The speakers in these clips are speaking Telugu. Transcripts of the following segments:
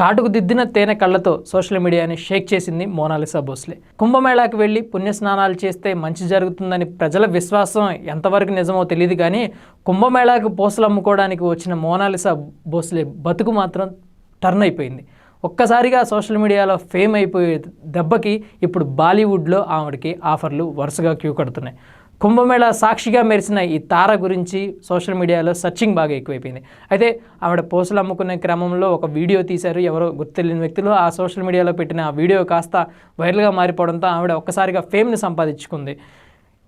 కాటుకు దిద్దిన తేనె కళ్ళతో సోషల్ మీడియాని షేక్ చేసింది మోనాలిసా భోస్లే. కుంభమేళాకి వెళ్ళి పుణ్యస్నానాలు చేస్తే మంచి జరుగుతుందని ప్రజల విశ్వాసం ఎంతవరకు నిజమో తెలియదు కానీ కుంభమేళాకు పూసలు అమ్ముకోవడానికి వచ్చిన మోనాలిసా భోస్లే బతుకు మాత్రం టర్న్ అయిపోయింది. ఒక్కసారిగా సోషల్ మీడియాలో ఫేమ్ అయిపోయే దెబ్బకి ఇప్పుడు బాలీవుడ్లో ఆవిడకి ఆఫర్లు వరుసగా క్యూ కడుతున్నాయి. కుంభమేళ సాక్షిగా మెరిసిన ఈ తార గురించి సోషల్ మీడియాలో సర్చింగ్ బాగా ఎక్కువైపోయింది. అయితే ఆవిడ పోస్టులు అమ్ముకునే క్రమంలో ఒక వీడియో తీశారు. ఎవరో గుర్తు వ్యక్తులు ఆ సోషల్ మీడియాలో పెట్టిన ఆ వీడియో కాస్త వైరల్గా మారిపోవడంతో ఆవిడ ఒక్కసారిగా ఫేమ్ని సంపాదించుకుంది.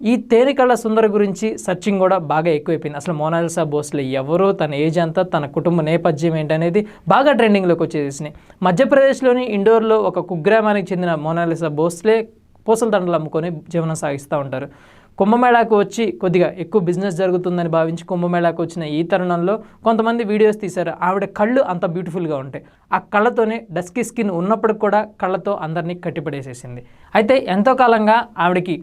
ఈ తేనికళ్ళ సుందర గురించి సర్చింగ్ కూడా బాగా ఎక్కువైపోయింది. అసలు మోనాలిసా బోస్లే ఎవరో తన ఏజ్ అంతా తన కుటుంబ నేపథ్యం ఏంటనేది బాగా ట్రెండింగ్లోకి వచ్చేసినాయి మధ్యప్రదేశ్లోని ఇండోర్లో ఒక కుగ్రామానికి చెందిన మోనాలిసా బోస్లే పూసల దండలు అమ్ముకొని జీవనం సాగిస్తూ ఉంటారు. కుంభమేళాకు వచ్చి కొద్దిగా ఎక్కువ బిజినెస్ జరుగుతుందని భావించి కుంభమేళాకు వచ్చిన ఈ తరుణంలో కొంతమంది వీడియోస్ తీశారు. ఆవిడ కళ్ళు అంత బ్యూటిఫుల్గా ఉంటాయి ఆ కళ్ళతోనే డస్కీ స్కిన్ ఉన్నప్పటికి కూడా కళ్ళతో అందరినీ కట్టిపడేసేసింది. అయితే ఎంతో కాలంగా ఆవిడకి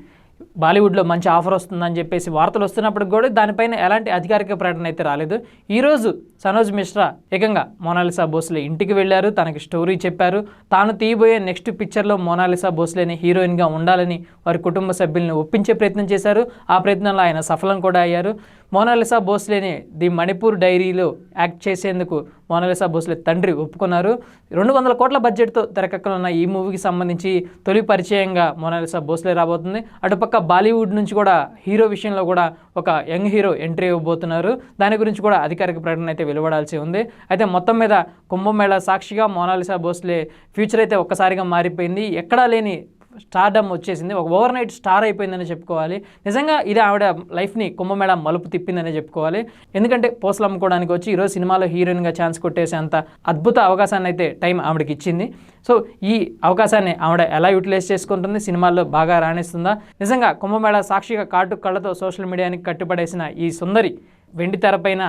బాలీవుడ్లో మంచి ఆఫర్ వస్తుందని చెప్పేసి వార్తలు వస్తున్నప్పటికి కూడా దానిపైన ఎలాంటి అధికారిక ప్రకటన అయితే రాలేదు. ఈరోజు సనోజ్ మిశ్రా ఏకంగా మోనాలిసా భోస్లే ఇంటికి వెళ్ళారు. తనకి స్టోరీ చెప్పారు. తాను తీయబోయే నెక్స్ట్ పిక్చర్లో మోనాలిసా భోస్లేని హీరోయిన్గా ఉండాలని వారి కుటుంబ సభ్యులను ఒప్పించే ప్రయత్నం చేశారు. ఆ ప్రయత్నంలో ఆయన సఫలం కూడా అయ్యారు. మోనాలిసా భోస్లేని ది మణిపూర్ డైరీలో యాక్ట్ చేసేందుకు మోనాలిసా భోస్లే తండ్రి ఒప్పుకున్నారు. రెండు వందల కోట్ల బడ్జెట్తో తెరకెక్కనున్న ఈ మూవీకి సంబంధించి తొలి పరిచయంగా మోనాలిసా భోస్లే రాబోతుంది. అటుపక్క బాలీవుడ్ నుంచి కూడా హీరో విషయంలో కూడా ఒక యంగ్ హీరో ఎంట్రీ ఇవ్వబోతున్నారు. దాని గురించి కూడా అధికారిక ప్రకటన అయితే వెలువడాల్సి ఉంది. అయితే మొత్తం మీద కుంభమేళ సాక్షిగా మోనాలిసా భోస్లే ఫ్యూచర్ అయితే ఒక్కసారిగా మారిపోయింది. ఎక్కడా లేని స్టార్డమ్ వచ్చేసింది. ఒక ఓవర్ నైట్ స్టార్ అయిపోయిందని చెప్పుకోవాలి. నిజంగా ఇది ఆవిడ లైఫ్ని కుంభమేళ మలుపు తిప్పిందని చెప్పుకోవాలి. ఎందుకంటే పోస్టులు అమ్ముకోవడానికి వచ్చి ఈరోజు సినిమాలో హీరోయిన్గా ఛాన్స్ కొట్టేసేంత అద్భుత అవకాశాన్ని అయితే టైం ఆవిడకి ఇచ్చింది. సో ఈ అవకాశాన్ని ఆవిడ ఎలా యూటిలైజ్ చేసుకుంటుంది? సినిమాల్లో బాగా రాణిస్తుందా? నిజంగా కుంభమేళ సాక్షిగా కాటు కళ్ళతో సోషల్ మీడియాని కట్టుపడేసిన ఈ సుందరి వెండి తెరపైన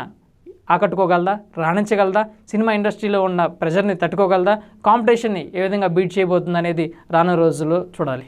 ఆకట్టుకోగలదా? రాణించగలదా? సినిమా ఇండస్ట్రీలో ఉన్న ప్రెషర్ని తట్టుకోగలదా? కాంపిటీషన్ని ఏ విధంగా బీట్ చేయబోతుంది అనేది రానున్న రోజుల్లో చూడాలి.